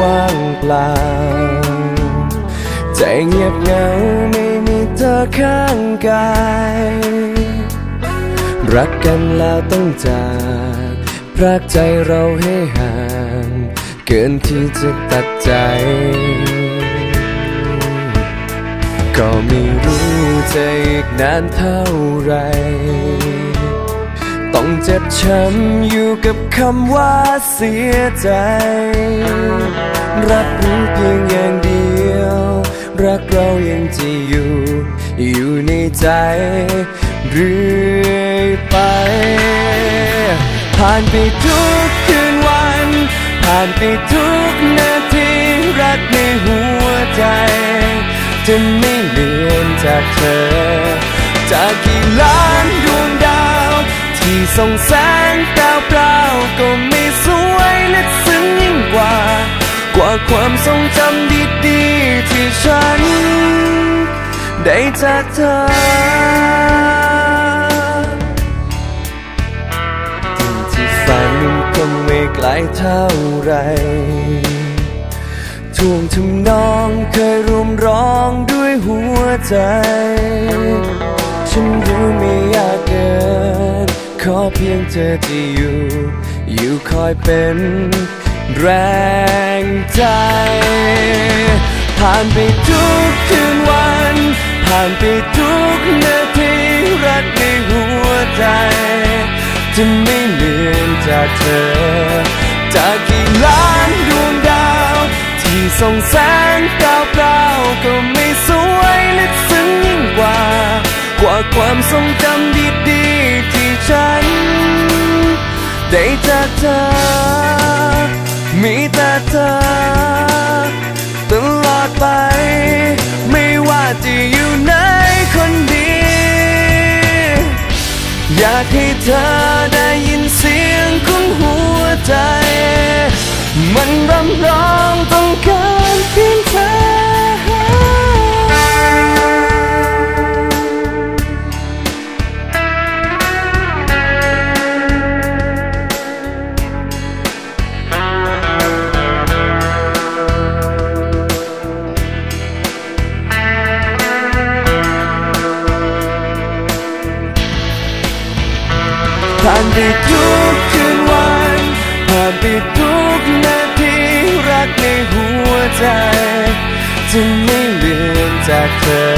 ว่างเปล่า ใจเงียบเหงาไม่มีเธอข้างกาย รักกันแล้วต้องจากพรากใจเราให้ห่าง เกินที่จะตัดใจ ก็ไม่รู้จะอีกนานเท่าไร ต้องเจ็บช้ำอยู่กับคำว่าเสียใจ รับรู้เพียงอย่างเดียว รักเรายังจะอยู่ อยู่ในใจเรื่อยไป ผ่านไปทุกคืนวัน ผ่านไปทุกนาทีรักในหัวใจจะไม่เลือนจากเธอ จากกี่ล้านดวงดาว ที่ส่องแสงดาวเปล่าก็ไม่สวยและซึ้งยิ่งกว่า กว่าความทรงจำดีๆ ที่ฉัน ได้จากเธอที่ฝันก็ไม่ไกลเท่าไรท่วงทำนองเคยรวมร้องด้วยหัวใจ ฉันรู้ไม่ยาก ขอเพียงเธอที่อยู่ อยู่คอยเป็นแรงใจ ผ่านไปทุกคืนวัน ผ่านไปทุกนาทีรักในหัวใจ จะไม่เลือนจากเธอ จากกี่ล้านดวงดาว ที่ส่องแสงดาวเปล่าก็ไม่สวยและซึ้งยิ่งกว่า กว่าความทรงจำดี ได้จากเธอ มีแต่เธอ ตลอดไป ไม่ว่าจะอยู่ไหนคนดี อยากให้เธอได้ยินเสียงของหัวใจ มันรำร้อง ผ่านไปทุกคืนวันผ่านไปทุกนาทีรักในหัวใจจะไม่เลือนจากเธอ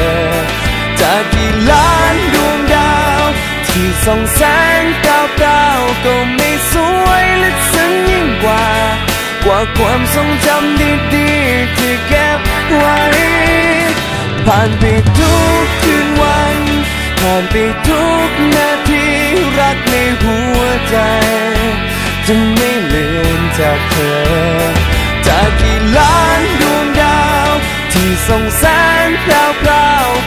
จากกี่ล้านดวงดาว ที่ส่องแสงดาวเปล่าก็ไม่สวยและซึ้งยิ่งกว่า กว่าความทรงจำดีๆที่เก็บไว้ ผ่านไปทุกคืนวัน ผ่านไปทุกนาที รักในหัวใจ จะไม่เลือนจากเธอ จากกี่ล้านดวงดาว ที่ส่องแสงแพรว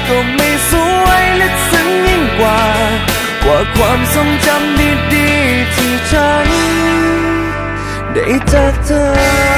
ก็ไม่สวยและซึ้งยิ่งกว่า กว่าความทรงจำดีๆที่ฉัน ได้จากเธอ